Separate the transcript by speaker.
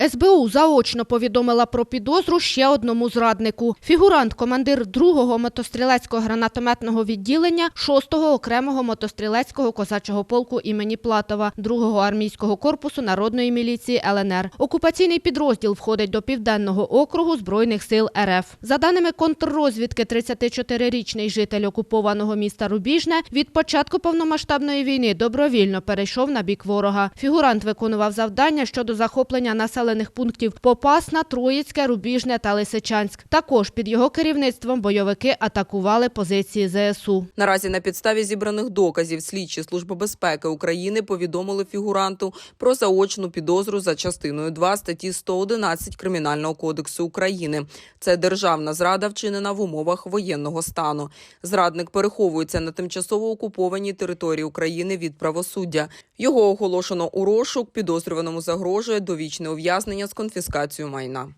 Speaker 1: СБУ заочно повідомила про підозру ще одному зраднику. Фігурант, командир 2-го мотострілецького гранатометного відділення 6-го окремого мотострілецького козачого полку імені Платова 2-го армійського корпусу народної міліції ЛНР. Окупаційний підрозділ входить до Південного округу Збройних сил РФ. За даними контррозвідки, 34-річний житель окупованого міста Рубіжне від початку повномасштабної війни добровільно перейшов на бік ворога. Фігурант виконував завдання щодо захоплення населених пунктів Попасна, Троїцьке, Рубіжне та Лисичанськ. Також під його керівництвом бойовики атакували позиції ЗСУ.
Speaker 2: Наразі на підставі зібраних доказів слідчі Служби безпеки України повідомили фігуранту про заочну підозру за частиною 2 статті 111 Кримінального кодексу України. Це державна зрада, вчинена в умовах воєнного стану. Зрадник переховується на тимчасово окупованій території України від правосуддя. Його оголошено у розшук. Підозрюваному загрожує довічне ув'язнення з конфіскацією майна.